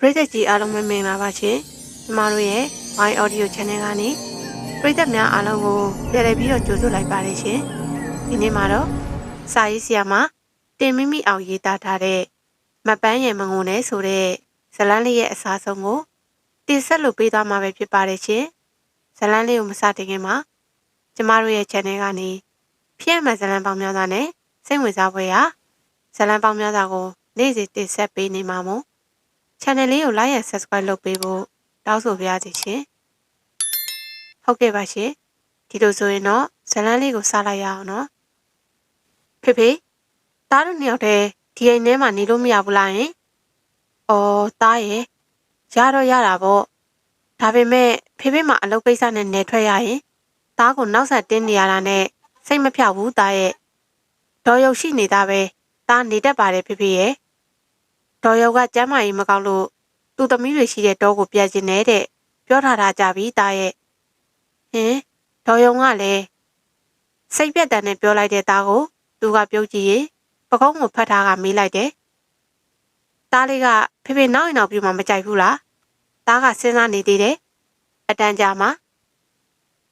ပရိသတ်ကြီးအားလုံးပဲမင်္ဂလာပါရှင်ကျမတို့ရဲ့ My Audio Channel ကနေပရိသတ်များအားလုံးကိုပြန်လည်ပြီးတော့ကြိုဆိုလိုက်ပါတယ်ရှင်ဒီနေ့မှာတော့စာရေးဆရာမတင်မိမိအောင်ရေးသားထားတဲ့မပန်းရယ်မငုံနဲ့ဆိုတဲ့ဇတ်လန်းလေးရဲ့အစားဆုံးကိုတင်ဆက်လို့ပေးသွားမှာပဲဖြစ်ပါတယ်ရှင်ဇတ်လန်းလေးကိုမစတင်ခင်မှာကျမတို့ရဲ့ channel ကနေဖြည့်မှန်ဇတ်လန်းပေါင်းများစွာနဲ့စိတ်ဝင်စားဖွယ်ရာဇတ်လန်းပေါင်းများစွာကိုနေ့စဉ်တင်ဆက်ပေးနေမှာမို့ channel လေးကို like and subscribe လုပ်ပေးဖို့တောင်းဆိုပါရစေရှင်။ဟုတ်ကဲ့ပါရှင်။ဒီလိုဆိုရင်တော့ဇတ်လန်းလေးကိုစလိုက်ရအောင်နော်။ဖေဖေတားတို့နှစ်ယောက်တည်းဒီအိမ်ထဲမှာနေလို့မရဘူးလားယင်။အော်တားရဲ့ရတော့ရတာပေါ့။ဒါပေမဲ့ဖေဖေမှာအလုပ်ကိစ္စနဲ့နေထွက်ရရင်တားကိုနောက်ဆက်တင်းနေရတာနဲ့စိတ်မဖြောက်ဘူးတားရဲ့။ဒေါ်ရုပ်ရှိနေတာပဲ။တားနေတတ်ပါတယ်ဖေဖေရဲ့။ ဒေါ်ယောက်ကကျမ်းမာရေးမကောက်လို့သူ့သမီးတွေရှိတဲ့တောကိုပြန်ကျင်နေတဲ့ပြောထားတာကြပြီတာရဲ့ဟင်ဒေါ်ယောကလည်းစိတ်ပြက်တန်နဲ့ပြောလိုက်တဲ့သားကိုသူကပြုတ်ကြည့်ရင်ပကုံးကိုဖတ်ထားကမေးလိုက်တယ်သားလေးကဖေဖေနောက်ရင်နောက်ပြမှမကြိုက်ဘူးလားသားကစဉ်းစားနေသေးတယ်အတန်ကြာမှ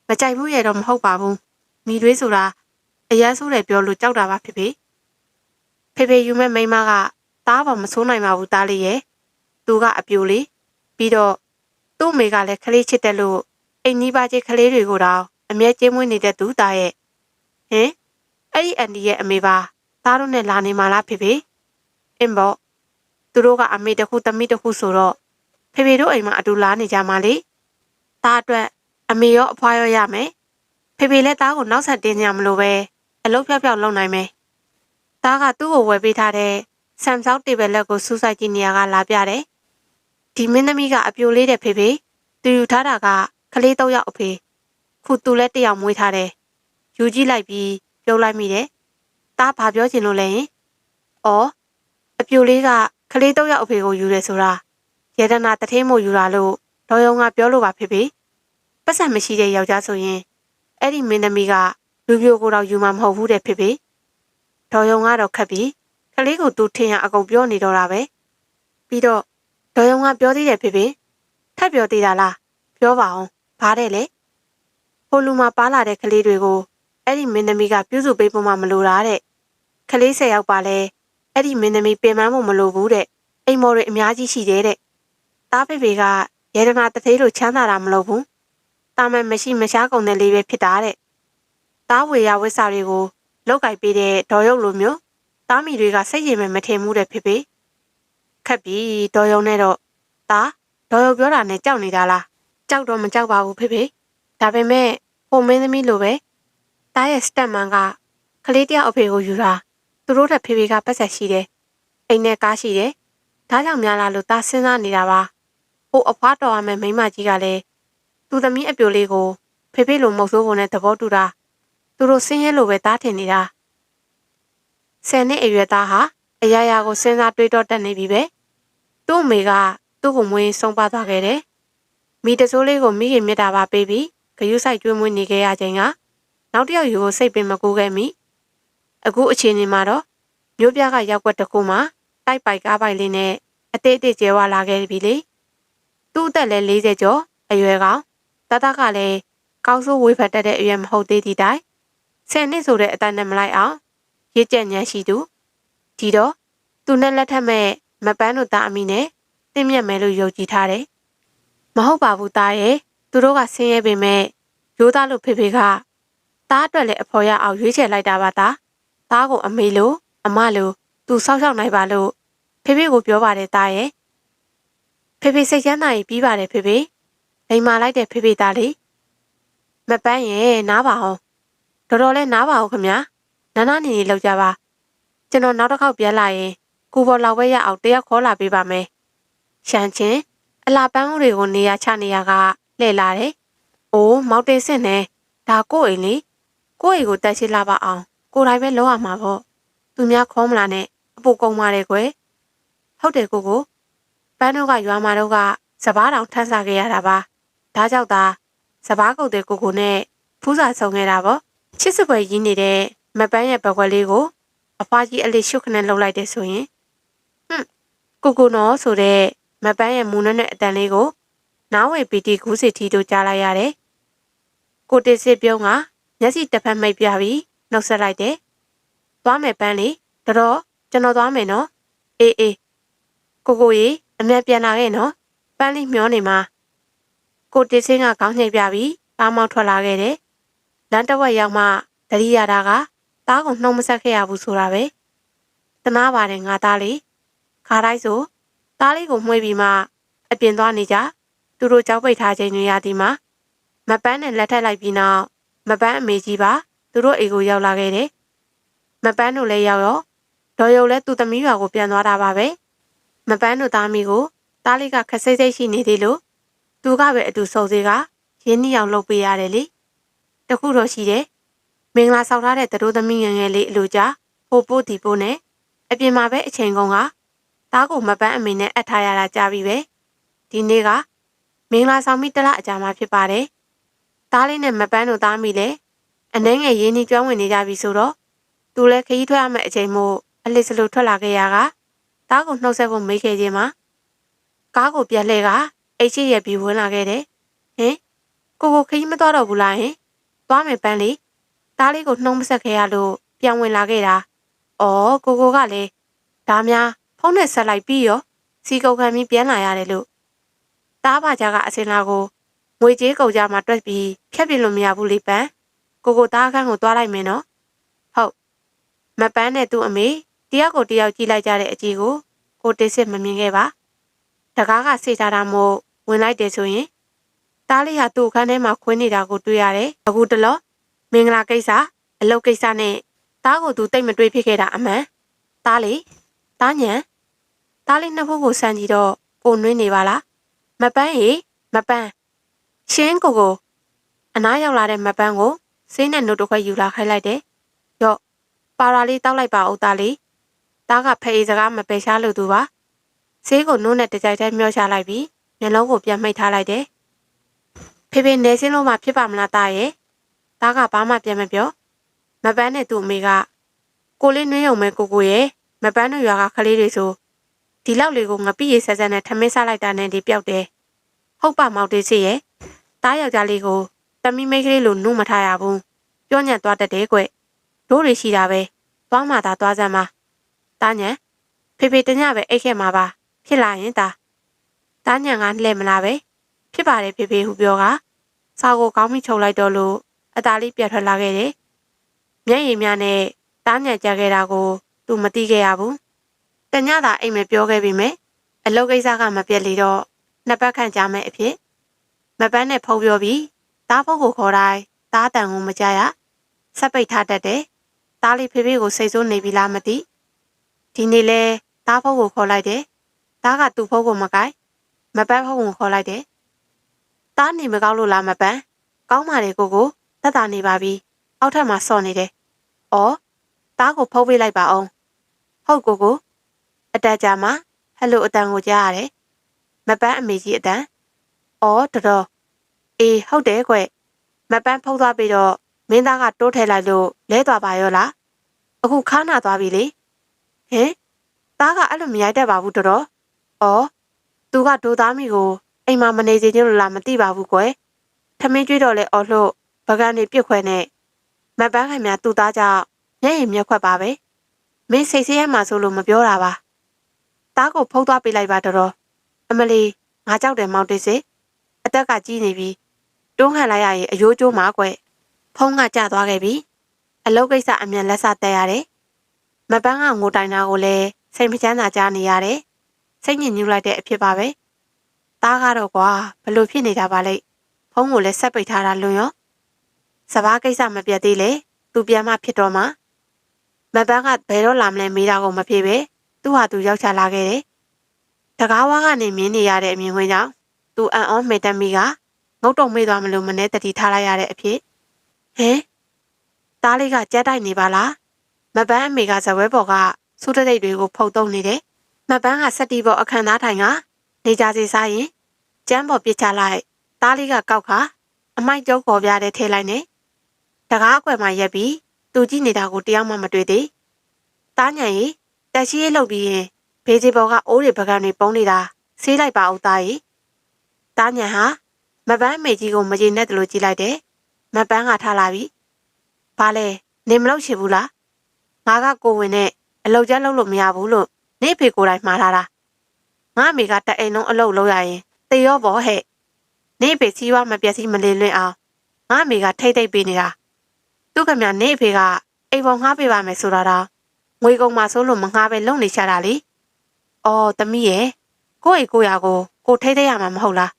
မကြိုက်ဘူးရဲ့တော့မဟုတ်ပါဘူးမိသွေးဆိုတာအရန်ဆိုးတယ်ပြောလို့ကြောက်တာပါဖေဖေဖေဖေယူမဲ့မိန်းမက သားပါမဆိုးနိုင်ပါဘူးသားလေးရဲ့သူကအပြိုလေးပြီးတော့သူ့အမေကလည်းခလေးချစ်တယ်လို့အိမ်ကြီးပါချင်းခလေးတွေကိုတော့အမြဲကျင်းမွေးနေတဲ့သူသားရဲ့ဟင်အဲ့ဒီအန်ဒီရဲ့အမေပါသားတို့နဲ့လာနေမှလားဖေဖေအင်းပေါ့သူတို့ကအမေတစ်ခုသမီးတစ်ခုဆိုတော့ဖေဖေတို့အိမ်မှာအတူလာနေကြမှာလေသားအတွက်အမေရောအဖွားရောရမယ်ဖေဖေလည်းသားကိုနောက်ဆက်တင်းကြမလို့ပဲအလုပ်ဖြောက်ဖြောက်လုပ်နိုင်မယ်သားကသူ့ကိုဝယ်ပေးထားတဲ့ ဆမ်ဆောက်တေဘယ်လက်ကိုစူးစိုက်ကြည့်နေရကလာပြတယ်။ဒီမင်းသမီးကအပြိုလေးတဲ့ဖေဖေသူယူထားတာကကလေးတော့ရောက်အဖေခုသူလည်းတယောက်မွေးထားတယ်။ယူကြည့်လိုက်ပြီးပြုံးလိုက်မိတယ်။ဒါဘာပြောချင်လို့လဲရင်။အော်အပြိုလေးကကလေးတော့ရောက်အဖေကိုယူတယ်ဆိုတာယေဒနာတထင်းမို့ယူတာလို့ဒေါ်ယုံကပြောလို့ပါဖေဖေ။ပတ်စံမရှိတဲ့ယောက်ျားဆိုရင်အဲ့ဒီမင်းသမီးကလူပြိုကိုတော့ယူမှာမဟုတ်ဘူးတဲ့ဖေဖေ။ဒေါ်ယုံကတော့ခက်ပြီး ကလေးကိုသူထင်ရအကုန်ပြောနေတော့တာပဲပြီးတော့ဒေါ်ယုံကပြောသေးတယ်ဖေဖေထပ်ပြောသေးတာလားပြောပါအောင်ဘာတဲ့လဲဟိုလူမှာပါလာတဲ့ကလေးတွေကိုအဲ့ဒီမင်းသမီးကပြုစုပေးဖို့မှမလိုတာတဲ့ကလေး၁၀ယောက်ပါလဲအဲ့ဒီမင်းသမီးပင်ပန်းဖို့မလိုဘူးတဲ့အိမ်မော်တွေအများကြီးရှိတယ်တဲ့တားဖေဖေကရေဒနာတသေးလိုချမ်းသာတာမလုပ်ဘူးတာမန်မရှိမရှားကုန်တဲ့လေးပဲဖြစ်တာတဲ့တားဝေရဝစ်စာတွေကိုလောက်ကင်ပေးတဲ့ဒေါ်ရုပ်လိုမျိုး သားမီတွေကစိတ်ရင်မဲ့မထင်မှုတဲ့ဖေဖေခက်ပြီဒေါ်ယုံနဲ့တော့သားဒေါ်ယုံပြောတာနဲ့ကြောက်နေတာလားကြောက်တော့မကြောက်ပါဘူးဖေဖေဒါပေမဲ့ဟိုမင်းသမီးလိုပဲသားရဲ့စတက်မန်ကကလေးတယောက်အဖေကိုယူတာသူတို့ထက်ဖေဖေကပတ်ဆက်ရှိတယ်အိမ်နဲ့ကားရှိတယ်ဒါကြောင့်များလားလို့သားစဉ်းစားနေတာပါဟိုအဖွားတော်ရမယ်မိန်းမကြီးကလည်းသူသမီးအပြိုလေးကိုဖေဖေလိုမဟုတ်ဆိုးပုံနဲ့သဘောတူတာသူတို့ဆင်းရဲလိုပဲသားထင်နေတာ ဆယ်နှစ်အရွယ်သားဟာအရာရာကိုစဉ်းစားတွေးတောတတ်နေပြီပဲသူ့အမေကသူ့ကိုမွေးဆုံးပါသွားခဲ့တယ်မိတစိုးလေးကိုမိခင်မြတ်တာပါပေးပြီးဂယုဆိုင်ကျွေးမွေးနေခဲ့ရချိန်ကနောက်တစ်ယောက်ယူကိုစိတ်ပင်မကူခဲ့မိအခုအချိန်ဒီမှာတော့မြို့ပြကရောက်ွက်တစ်ခုမှာတိုက်ပိုက်ကားပိုက်လေးနဲ့အသေးအသေးကျဲဝလာခဲ့ပြီလေသူ့အသက်လည်း40ကျော်အရွယ်ကောင်တတကလည်းကောင်းစိုးဝေးဖတ်တတ်တဲ့အရွယ်မဟုတ်သေးသည့်တိုင်ဆယ်နှစ်ဆိုတဲ့အတိုင်းနဲ့မလိုက်အောင် ရစ်ကြက်ညံရှိသူဒီတော့သူနဲ့လက်ထက်မဲ့မပန်းတို့သားအမိနဲ့တင့်မြတ်မယ်လို့ယုံကြည်ထားတယ်မဟုတ်ပါဘူးသားရဲ့သူတို့ကဆင်းရဲပေမဲ့ရိုးသားလို့ဖေဖေကသားအတွက်လည်းအဖော်ရအောင်ရွေးချယ်လိုက်တာပါသားသားကိုအမေလို့အမလို့သူစောက်ရှောက်နိုင်ပါလို့ဖေဖေကိုပြောပါတယ်သားရဲ့ဖေဖေစိတ်ချမ်းသာရင်ပြီးပါတယ်ဖေဖေလိမ်မာလိုက်တဲ့ဖေဖေသားလေးမပန်းရဲ့နားပါအောင်တော်တော်လေးနားပါအောင်ခမညာ နာနာနေနေလောက်ကြပါကျွန်တော်နောက်တစ်ခေါက်ပြန်လာရင်ကိုပေါ်လောက်ပဲရအောင်တယောက်ခေါ်လာပေးပါမယ်ရှမ်းချင်းအလားပန်းမှုတွေကိုနေရာချနေရကလှည့်လာတယ်အိုးမောက်တေးစင်နေဒါကို့အိမ်လေကို့အိမ်ကိုတက်ရှိလာပါအောင်ကိုယ်တိုင်ပဲလောက်ရမှာပေါ့သူများခေါ်မလာနဲ့အပူကုံပါတယ်ကွယ်ဟုတ်တယ်ကိုကိုပန်းတို့ကရွာမာတို့ကစပားတောင်ထမ်းစားခဲ့ရတာပါဒါကြောင့်သာစပားကုတ်တဲ့ကိုကိုနဲ့ဖူးစာဆုံခဲ့တာပေါ့ချစ်စပွဲရင်းနေတဲ့ မပန်းရဲ့ဘက်ွက်လေးကိုအဖွားကြီးအလေးရှုပ်ခနဲ့လှုပ်လိုက်တယ်ဆိုရင်ဟွန်းကိုကိုနော်ဆိုတဲ့မမပန်းရဲ့မူနွနဲ့အတန်လေးကိုနားဝေပီတီကူးစီထီတို့ကြားလိုက်ရတယ်။ကိုတစ်စစ်ပြုံးကမျက်စိတစ်ဖက်မိတ်ပြပြီးနှုတ်ဆက်လိုက်တယ်။သွားမယ်ပန်းလေးတော်တော်ကျွန်တော်သွားမယ်နော်။အေးအေးကိုကိုကြီးအမြတ်ပြန်လာခဲ့နော်။ပန်းလေးမျောနေမှာကိုတစ်စင်းကခေါင်းညှိပ်ပြပြီးကားမောက်ထွက်လာခဲ့တယ်။လမ်းတစ်ဝက်ရောက်မှတတိယတာက တားကိုနှုံးမဆက်ခဲ့ရဘူးဆိုတာပဲ။တနာပါတယ်ငါသားလေးခါတိုင်းဆိုတားလေးကိုမှွေးပြီးမှအပြင်သွားနေကြသူတို့ကြောက်ပိတ်ထားခြင်းတွေရသည်မှာမပန်းနဲ့လက်ထက်လိုက်ပြီးနောက်မပန်းအမေကြီးပါသူတို့အိမ်ကိုရောက်လာခဲ့တယ်။မပန်းတို့လည်းရောက်ရောဒေါ်ရုပ်လည်းသူ့သမီးရွာကိုပြန်သွားတာပါပဲ။မပန်းတို့သားမီးကိုတားလေးကခက်စိတ်စိတ်ရှိနေသေးလို့သူကပဲအတူစုံစေကရင်းနှီးအောင်လုပ်ပေးရတယ်လေ။တခုတော့ရှိတယ်။ မင်္ဂလာဆောင်ထားတဲ့တတို့သမီးငယ်ငယ်လေးအလိုကြဟိုပို့ဒီပို့နဲ့အပြင်မှာပဲအချိန်ကုန်ကတားကိုမပန်းအမေနဲ့အပ်ထားရတာကြာပြီပဲ။ဒီနေ့ကမင်္ဂလာဆောင်မိတလအကြာမှာဖြစ်ပါတယ်။တားလေးနဲ့မပန်းတို့သားမိလဲအနှဲငယ်ရင်းနှီးကျွမ်းဝင်နေကြပြီဆိုတော့သူလည်းခရီးထွက်ရမယ့်အချိန်မို့အလစ်စလိုထွက်လာခဲ့ရကတားကိုနှုတ်ဆက်ဖို့မေးခဲ့ခြင်းမှာကားကိုပြက်လှဲကအိတ်ရှိရပြီးဝင်လာခဲ့တယ်။ဟင်ကိုကိုခရီးမသွားတော့ဘူးလားဟင်သွားမယ်ပန်းလေး တားလေးကိုနှုံးမဆက်ခဲ့ရလို့ပြန်ဝင်လာခဲ့တာ။အော်ကိုကိုကလည်းဒါများဖုန်းနဲ့ဆက်လိုက်ပြီးရောစီကုတ်ခံပြီးပြန်လာရတယ်လို့တားပါကြကအစင်လာကိုငွေကြေးကုန်ကြမှာတွက်ပြီးဖြတ်ပြလို့မရဘူးလေပန်းကိုကိုတားအခန်းကိုသွားလိုက်မယ်နော်ဟုတ်မပန်းနဲ့သူ့အမေတယောက်ကိုတယောက်ကြည့်လိုက်ကြတဲ့အကြည့်ကိုကိုတိစစ်မမြင်ခဲ့ပါတကားကစေချတာမို့ဝင်လိုက်တယ်ဆိုရင်တားလေးဟာသူ့အခန်းထဲမှာခွင်းနေတာကိုတွေ့ရတယ်အခုတလော မင်္ဂလာကိစ္စအလုပ်ကိစ္စနဲ့တားကိုသူတိတ်မတွေးဖြစ်ခဲ့တာအမှန်တားလေးတားညံတားလေးနှစ်ဖူးကိုစမ်းကြည့်တော့ကိုနွင်းနေပါလားမပန်းရေမပန်းရှင်းကိုကိုအနားရောက်လာတဲ့မပန်းကိုဆေးနဲ့နှုတ်တစ်ခွက်ယူလာခိုင်းလိုက်တယ်ရော့ပါရာလေးတောက်လိုက်ပါဦးသားလေးတားကဖအေးစကားမပယ်ရှားလို့သူပါဆေးကိုနိုးနဲ့တကြိုက်တည်းမျောချလိုက်ပြီးမျက်လုံးကိုပြန်မှိတ်ထားလိုက်တယ်ဖေဖေနေစင်းလို့မှဖြစ်ပါမလားတားရဲ့ တားကဘာမှပြန်မပြောမပန်းနဲ့သူ့အမေကကိုလေးနှွေးရုံပဲကိုကိုရဲ့မပန်းတို့ရွာကကလေးတွေဆိုဒီလောက်လေးကိုငပိရေဆက်ဆက်နဲ့ထမင်းစားလိုက်တာနဲ့ဒီပျောက်တယ်ဟုတ်ပါမောက်တေးစီရဲ့တားယောက်ျားလေးကိုတမီမိတ်ကလေးလိုနှုတ်မထားရဘူးပြောညံ့သွားတတ်တယ်ကွတို့တွေရှိတာပဲသွားမှသာသွားစမ်းပါတားညံဖေဖေတညပဲအိတ်ခဲ့မှာပါဖြစ်လာရင်တာတားညံကလှဲ့မလားပဲဖြစ်ပါတယ်ဖေဖေဟူပြောကစာကိုကောင်းမိချုပ်လိုက်တော့လို့ အသားလေးပြတ်ထွက်လာခဲ့တယ်မျက်ရည်များနဲ့တားညံကြခဲ့တာကိုသူမသိခဲ့ရဘူးတညသာအိမ်မပြောခဲ့ပြီမယ်အလုပ်ကိစ္စကမပြတ်လေတော့နှစ်ပတ်ခန့်ကြာမယ်အဖြစ်မပန်းနဲ့ဖုံးပြောပြီးတားဖုတ်ကိုခေါ်တိုင်းတားတန်ကိုမကြရဆက်ပိတ်ထားတတ်တယ်တားလေးဖေဖေကိုစိတ်ဆိုးနေပြီလားမသိဒီနေ့လဲတားဖုတ်ကိုခေါ်လိုက်တယ်တားကသူ့ဖုတ်ကိုမကိုက်မပန်းဖုတ်ကိုခေါ်လိုက်တယ်တားနေမကောင်းလို့လားမပန်းကောင်းပါလေကိုကို တက်တာနေပါပြီအောက်ထပ်မှာစော့နေတယ်ဩတားကိုဖုတ်ပေးလိုက်ပါအောင်ဟုတ်ကိုကိုအတက်ကြမှာဟယ်လိုအတန်ကိုကြားရတယ်မပန်းအမေကြီးအတန်အော်တော်တော်အေးဟုတ်တယ်ကွမပန်းဖုတ်သွားပြီးတော့မင်းသားကတိုးထဲလိုက်လို့လဲသွားပါရောလားအခုခါနာသွားပြီလေဟင်သားကအဲ့လိုမရိုက်တတ်ပါဘူးတော်တော်ဩသူကဒိုသားမိကိုအိမ်မှာမနေစေချင်လို့လားမသိပါဘူးကွယ်ထမင်းကျွေးတော့လဲအော်လို့ ပကန်းနေပြစ်ခွဲနဲ့မပန်းခိုင်များသူ့သားကြောင့်မျက်ရည်မျက်ခွက်ပါပဲမင်းစိတ်ဆင်းရဲမှဆိုလို့မပြောတာပါသားကိုဖုတ်သွားပေးလိုက်ပါတော်တော်အမလီငါကြောက်တယ်မောင်တိစေအသက်ကကြီးနေပြီတွန်းခံလိုက်ရရင်အယိုးကျိုးမှာကွဖုံးကကျသွားခဲ့ပြီအလုတ်ကိစ္စအမြန်လက်စတက်ရတယ်မပန်းကငိုတိုင်တာကိုလည်းစိတ်မချမ်းသာကြနေရတယ်စိတ်ညစ်ညူးလိုက်တဲ့အဖြစ်ပါပဲသားကတော့ကွာဘလို့ဖြစ်နေတာပါလိမ့်ဖုံးကိုလည်းဆက်ပိတ်ထားတာလွန်ရော စပားကိစ္စမပြတ်သေးလေသူပြန်မှဖြစ်တော့မှမပန်းကဘယ်တော့လာမလဲမေးတာကိုမဖြစ်ပဲသူ့ဟာသူရောက်ချလာခဲ့တယ်တကားဝါကနေမြင်နေရတဲ့အမြင်ဝင်ကြောင့်သူအံ့ဩမေတ္တမီကငုတ်တုံမေးသွားမလို့မနဲ့တတိထားလိုက်ရတဲ့အဖြစ်ဟင်သားလေးကကြက်တိုက်နေပါလားမပန်းအမေကဇဝဲပေါ်ကစူးတတိတ်တွေကိုဖုတ်တုံနေတယ်မပန်းကစက်တီပေါ်အခန်းသားထိုင်ကနေကြစီစားရင်ကျမ်းပေါ်ပစ်ချလိုက်သားလေးကကောက်ခါအမိုက်ကျုပ်ပေါ်ပြတဲ့ထဲလိုက်နေ တကားအကွယ်မှာရက်ပြီးသူကြည့်နေတာကိုတယောက်မှမတွေ့သေးတားညံရီတက်ရှိရေးလုပ်ပြီးရင်ဘေးစီပေါ်ကအိုးတွေပကံတွေပုံနေတာဆေးလိုက်ပါဦးသားကြီးတားညံဟာမပန်းမေကြီးကိုမကျေနပ်တယ်လို့ကြည်လိုက်တယ်မပန်းကထားလာပြီဘာလဲနေမလို့ချင်ဘူးလားငါကကိုဝင်နဲ့အလောက်ကျန်းလုပ်လို့မရဘူးလို့နေဖေကိုယ်တိုင်မှားထားတာငါအမေကတအိမ်လုံးအလုပ်လုပ်ရရင်တေရောဘောဟဲ့နေဖေစီးဝါမပြက်စီးမလင်းလွင့်အောင်ငါအမေကထိတ်ထိတ်ပေးနေတာ သူ့ခမနေဖေကအိမ်ပေါ်ငှားပေးပါမယ်ဆိုတာတော့ငွေကုန်မှာဆိုလို့မငှားပဲလုံနေချတာလေအော်သမီးရဲ့ကိုယ့်အိမ်ကိုယ့်ရာကိုကိုထိတ်ထိတ်ရမှာမဟုတ်လား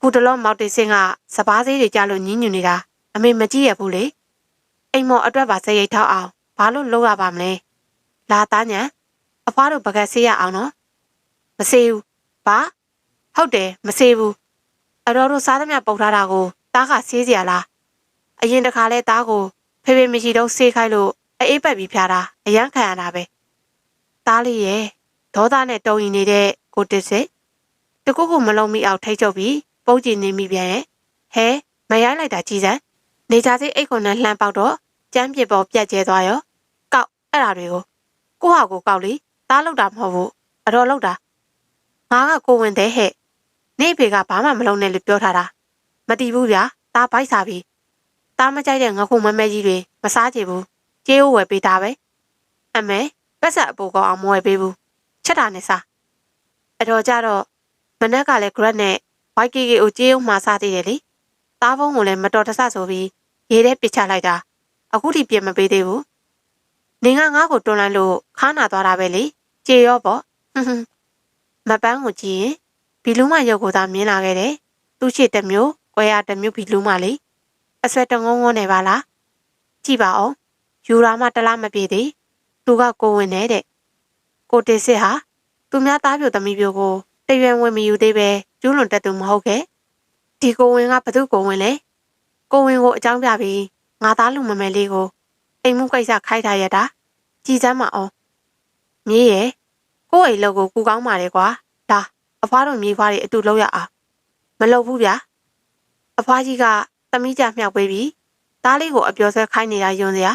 ခုတလုံးမောက်တေစင်းကစပားသေးတွေကြလို့ညင်းညူနေတာအမေမကြည့်ရဘူးလေအိမ်မော်အတွက်ပါစရိတ်ထောက်အောင်ဘာလို့လုပ်ရပါမလဲလာသားညံအဖွားတို့ပကက်ဆေးရအောင်နော်မဆေးဘူးဘာဟုတ်တယ်မဆေးဘူးအတော်တို့စားသမျှပုတ်ထားတာကိုတားကဆေးစရာလား အရင်တခါလဲတားကိုဖေဖေမရှိတော့ဆေးခိုင်းလို့အေးပတ်ပြီးဖျားတာအရန်ခံရတာပဲတားလေးရဲ့ဒေါသနဲ့တုံရင်နေတဲ့ကိုတစ်စစ်တကုတ်ကိုမလုံးမိအောင်ထိတ်ချုပ်ပြီးပုတ်ကြည့်နေမိပြန်ရဲ့ဟဲမရိုင်းလိုက်တာကြည်စမ်းနေကြစိအိတ်ခွန်နဲ့လှမ်းပေါက်တော့ကျမ်းပြစ်ပေါ်ပြက်ကျဲသွားရောကောက်အဲ့ဓာတွေကိုကိုဟာကိုကောက်လေတားလောက်တာမဟုတ်ဘူးအတော်လောက်တာငါကကိုဝင်တဲ့ဟဲ့နေဖေကဘာမှမလုပ်နဲ့လို့ပြောထားတာမတီးဘူးဗျာတားပိုက်စားပြီ တားမကြိုက်တဲ့ငခုမမဲကြီးတွေမစားကြဘူးကျေးဝဝယ်ပေးတာပဲအမေပက်ဆက်အပူကောအောင်မဝယ်ပေးဘူးချက်တာနဲ့စားအတော်ကြတော့မနက်ကလည်း grad နဲ့ YKK ကိုကျေးဥမှာစားသေးတယ်လေတားဖုံးကိုလည်းမတော်တဆဆိုပြီးရေးထဲပစ်ချလိုက်တာအခုထိပြင်မပေးသေးဘူးနင်ကငါ့ကိုတွန်းလိုက်လို့ခါနာသွားတာပဲလေကြေရောပေါ့ဟွန်းဟွန်းမပန်းကိုကြည့်ရင်ဘီလူးမရုပ်ကိုသာမြင်လာခဲ့တယ်သူ့ရှိတစ်မျိုး၊ကွဲရတစ်မျိုးဘီလူးမလေ အဆွဲတငုံငုံနေပါလားကြည့်ပါအောင်ယူရာမတလားမပြေသေးသူကကိုဝင်နေတဲ့ကိုတေစစ်ဟာသူများသားပြိုသမီးပြိုကိုတရွယ်ဝင်မယူသေးပဲကျူးလွန်တတ်သူမဟုတ်ခဲ့ဒီကိုဝင်ကဘသူကိုဝင်လဲကိုဝင်ကိုအကြောင်းပြပြီးငါသားလူမမယ်လေးကိုအိမ်မှုကိစ္စခိုက်ထားရတာကြည်စမ်းမအောင်မြေးရဲ့ကိုယ့်အိမ်လောက်ကိုကူကောင်းပါလေကွာဒါအဖွားတို့မြေးဖွားတွေအတူလောက်ရအောင်မလုပ်ဘူးဗျာအဖွားကြီးက သမီးကြမြောက်ပေးပြီးသားလေးကိုအပြောဆွဲခိုင်းနေတာယွန်းစရာ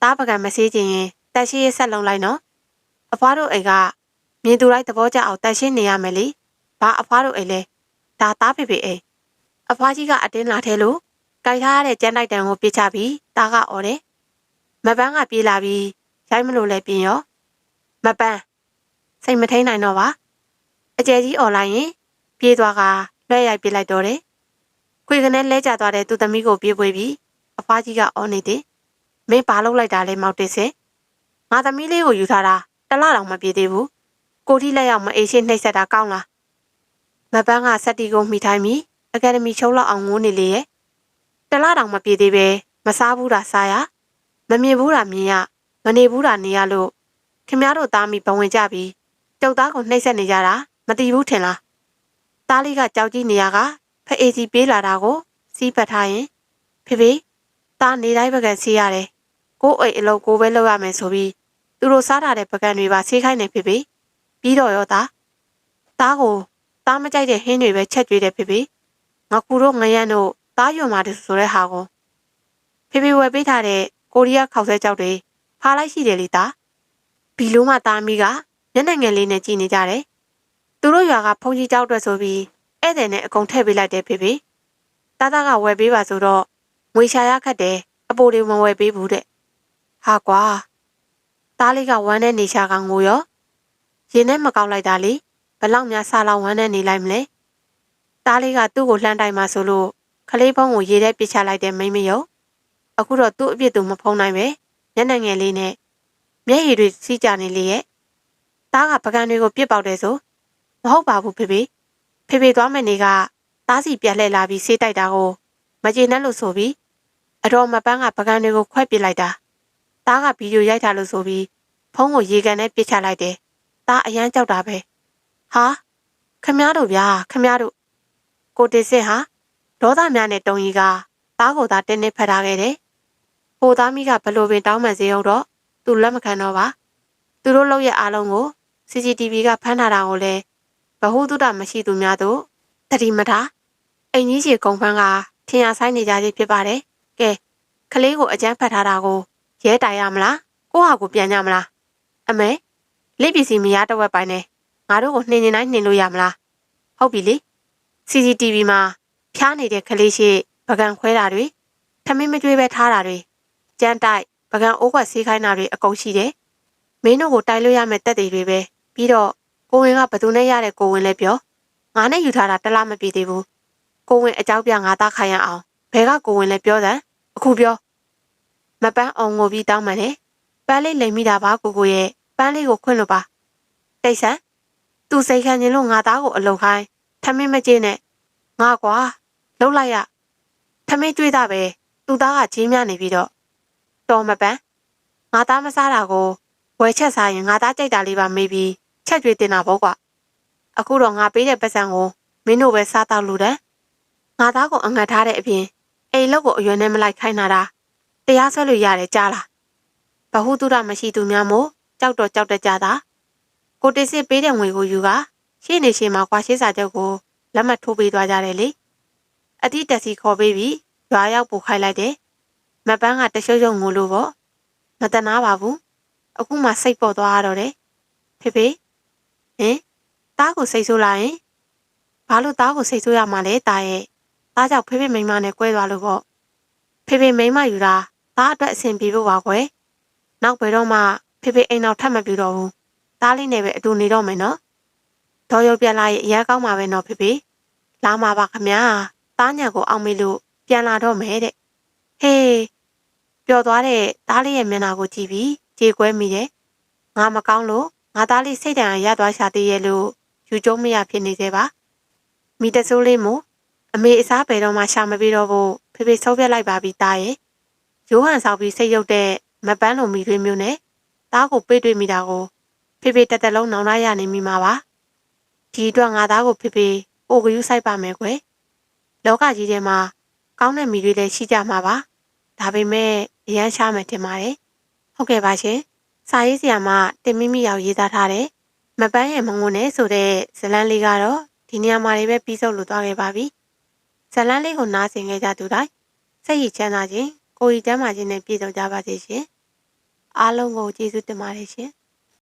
သားပကံမဆေးခြင်းရင်တက်ရှိရဆက်လုံးလိုက်နော်အဖွားတို့အိမ်ကမြင်သူလိုက်သဘောကျအောင်တက်ရှင်းနေရမယ်လေဘာအဖွားတို့အိမ်လဲဒါသားဖေဖေအိမ်အဖွားကြီးကအတင်းလာထဲလို့ကြိုက်ထားတဲ့ကျန်းတိုက်တန်ကိုပြစ်ချပြီးသားကအော်တယ်မပန်းကပြေးလာပြီးရိုက်မလို့လဲပြင်ရောမပန်းစိတ်မထိန်နိုင်တော့ပါအကျယ်ကြီးអော်လိုက်ရင်ပြေးသွားကလွှဲရိုက်ပြလိုက်တော့တယ် ခွေကနေလဲကျသွားတဲ့သူသမီးကိုပြေးပွေပြီးအဖွားကြီးကအော်နေတယ်မင်းဘာလုပ်လိုက်တာလဲမောက်တစ်စင်ငါသမီးလေးကိုယူထားတာတလားတောင်မပြေသေးဘူးကိုထိလက်ရောက်မအေးရှင်းနှိပ်စက်တာကောင်းလားမပန်းကစက်တီကိုမိထိုင်းပြီးအကယ်ဒမီချုံလောက်အောင်ငိုးနေလေရဲ့တလားတောင်မပြေသေးပဲမစားဘူးတာစားရမမြင်ဘူးတာမြင်ရမနေဘူးတာနေရလို့ခင်ဗျားတို့သားမိဘဝင်ကြပြီးကျုပ်သားကိုနှိပ်စက်နေကြတာမတီးဘူးထင်လားသားလေးကကြောက်ကြည့်နေရက ဖအေးစီပေးလာတာကိုစီးပတ်ထားရင်ဖေဖေသားနေတိုင်းပကံစီးရတယ်ကို့အိတ်အလုပ်ကိုပဲလုပ်ရမယ်ဆိုပြီးသူတို့စားထားတဲ့ပကံတွေပါဆေးခိုင်းနေဖေဖေပြီးတော့ရောသားသားကိုသားမကြိုက်တဲ့ဟင်းတွေပဲချက်ကျွေးတယ်ဖေဖေငါကူတို့ငရမ်းတို့သားရွံပါတယ်ဆိုတဲ့ဟာကိုဖေဖေဝယ်ပေးထားတဲ့ကိုရီးယားခောက်ဆဲကြောက်တွေဖားလိုက်ရှိတယ်လေသားဘီလိုမှသားမီးကမျက်နှာငယ်လေးနဲ့ကြည်နေကြတယ်သူတို့ရွာကဖုန်ကြီးကြောက်အတွက်ဆိုပြီး ဧည့်သည်နဲ့အကုန်ထည့်ပေးလိုက်တယ်ဖေဖေသားသားကဝယ်ပေးပါဆိုတော့ငွေရှာရခတ်တယ်အပိုတွေမဝယ်ပေးဘူးတဲ့ဟာကွာသားလေးကဝမ်းနဲ့နေရှာကငိုရောရင်နဲ့မကောက်လိုက်တာလေဘလောက်များစားလောက်ဝမ်းနဲ့နေလိုက်မလဲသားလေးကသူ့ကိုလှမ်းတိုင်မှဆိုလို့ခလေးဖုံးကိုရေထဲပစ်ချလိုက်တဲ့မိမယုံအခုတော့သူ့အပြစ်သူမဖုံးနိုင်ပဲမျက်နှာငယ်လေးနဲ့မျက်ရည်တွေစီးကြနေလေရဲ့သားကပကံတွေကိုပြစ်ပေါက်တယ်ဆိုမဟုတ်ပါဘူးဖေဖေ ဖေဖေသွားမယ့်နေ့ကသားစီပြက်လှည့်လာပြီးဆေးတိုက်တာကိုမကျေနပ်လို့ဆိုပြီးအတော်မပန်းကပကံတွေကိုခွဲပစ်လိုက်တာသားကဗီဒီယိုရိုက်ထားလို့ဆိုပြီးဖုန်းကိုရေကန်နဲ့ပစ်ချလိုက်တယ်သားအရန်ကြောက်တာပဲဟာခမည်းတော်ဗျာခမည်းတော်ကိုတေစစ်ဟာဒေါသများနဲ့တုံကြီးကသားကိုသာတင်းတင်းဖက်ထားခဲ့တယ်ဟိုသားမိကဘလို့ပင်တောင်းမှန်စေအောင်တော့သူလက်မခံတော့ပါသူတို့လောက်ရဲ့အားလုံးကို CCTV ကဖမ်းထားတာကိုလည်း ဘဟုတုတမရှိသူများတို့တတိမထားအိမ်ကြီးကြီးကုံဖန်းကထင်ရဆိုင်နေကြသေးဖြစ်ပါတယ်ကဲကလေးကိုအကျန်းဖတ်ထားတာကိုရဲတိုင်ရမလားကိုဟာကိုပြန်ကြမလားအမေလက်ပစ္စည်းမရတဝက်ပိုင်းနဲ့ငါတို့ကိုနှင်နေတိုင်းနှင်လို့ရမလားဟုတ်ပြီလေ CCTV မှာဖျားနေတဲ့ကလေးရှိပကံခွဲတာတွေထမင်းမကြွေးပဲထားတာတွေကြမ်းတိုက်ပကံအိုးကွက်ဆေးခိုင်းတာတွေအကုန်ရှိတယ်မင်းတို့ကိုတိုက်လို့ရမယ့်တက်တွေတွေပဲပြီးတော့ ကိုဝင်ကဘသူနဲ့ရတဲ့ကိုဝင်လဲပြောငါနဲ့ယူထားတာတလားမပြေသေးဘူးကိုဝင်အကြောက်ပြငါသားခိုင်းရအောင်ဘဲကကိုဝင်လဲပြောတယ်အခုပြောမပန်းအောင်ငိုပြီးတောင်းမှန်တယ်ပန်းလေးလိမ်မိတာပါကိုကိုရဲ့ပန်းလေးကိုခွင့်လို့ပါတိတ်ဆန်သူစိတ်ခံခြင်းလို့ငါသားကိုအလုံခိုင်းထမင်းမကြေးနဲ့ငါကွာလှုပ်လိုက်ရထမင်းကျွေးတာပဲသူသားကကြီးမြနေပြီးတော့တော်မပန်းငါသားမစားတာကိုဝယ်ချက်စားရင်ငါသားကြိုက်တာလေးပါမေးပြီး ချက်ကျွေးတင်တာပေါ့ကွာအခုတော့ငါပေးတဲ့ပတ်စံကိုမင်းတို့ပဲစားတော့လူတယ်ငါသားကိုအငတ်ထားတဲ့အပြင်အိမ်လောက်ကိုအရွယ်နဲ့မလိုက်ခိုင်းတာတရားဆွဲလို့ရတယ်ကြားလားဘဟုတုရမရှိသူများမို့ကြောက်တော့ကြောက်တကြတာကိုတစ်စ်ပေးတဲ့ငွေကိုယူကရှေ့နေရှေ့မှာကွာရှေးစာချုပ်ကိုလက်မှတ်ထိုးပေးသွားကြတယ်လေအတိတက်စီခေါ်ပေးပြီးရွာရောက်ပို့ခိုင်းလိုက်တယ်မပန်းကတရှုပ်ရှုပ်ငိုလို့ပေါ့မတနာပါဘူးအခုမှစိတ်ပေါ်သွားရတော့တယ်ဖေဖေ ဟင်တားကိုစိတ်ဆိုးလာရင်ဘာလို့တားကိုစိတ်ဆိုးရမှာလဲတားရဲ့တားကြောင့်ဖေဖေမိန်းမနဲ့ကွဲသွားလို့ပေါ့ဖေဖေမိန်းမယူတာတားအတွက်အဆင်ပြေဖို့ပါကွယ်နောက်ဘယ်တော့မှဖေဖေအိမ်နောက်ထပ်မပြူတော့ဘူးတားလေးနဲ့ပဲအတူနေတော့မယ်နော်ဒေါ်ရုပ်ပြန်လာရဲ့အရင်ကောင်းမှာပဲနော်ဖေဖေလာမှာပါခမညာတားညံကိုအောင်မေးလို့ပြန်လာတော့မယ်တဲ့ဟေးပျော်သွားတဲ့တားလေးရဲ့မျက်နှာကိုကြည့်ပြီးကြေကွဲမိတယ်ငါမကောင်းလို့ ငါသားလေးစိတ်တန်ရသွားရှာသေးရဲ့လို့ယူကျုံမရဖြစ်နေသေးပါမိတဆိုးလေးမို့အမေအစားဘယ်တော့မှရှာမပြီးတော့ဘူးဖေဖေဆုံးပြက်လိုက်ပါပြီတားရဲ့ရိုးဟန်ဆောင်ပြီးစိတ်ရုပ်တဲ့မပန်းလိုမိတွေမျိုးနဲ့တားကိုပေးတွေ့မိတာကိုဖေဖေတက်တက်လုံးနောင်လာရနေမိမှာပါဒီအတွက်ငါသားကိုဖေဖေပိုကယူဆိုင်ပါမယ်ကွယ်လောကကြီးထဲမှာကောင်းတဲ့မိတွေလည်းရှိကြမှာပါဒါပေမဲ့အရန်ရှားမယ်ထင်ပါတယ်ဟုတ်ကဲ့ပါရှင် စာရေးဆရာမတင်မိမိရောက်ရေးသားထားတဲ့မပန်းရဲ့မငုံနဲ့ဆိုတဲ့ဇလန်းလေးကတော့ဒီနေရာမှာလေးပဲပြီးဆုံးလို့သွားခဲ့ပါပြီဇလန်းလေးကိုနားဆင်ခဲ့ကြသူတိုင်းစိတ်ရချမ်းသာခြင်းကိုယ်ရည်ကျမ်းမာခြင်းနဲ့ပြည့်စုံကြပါစေရှင်အားလုံးကိုကျေးဇူးတင်ပါတယ်ရှင်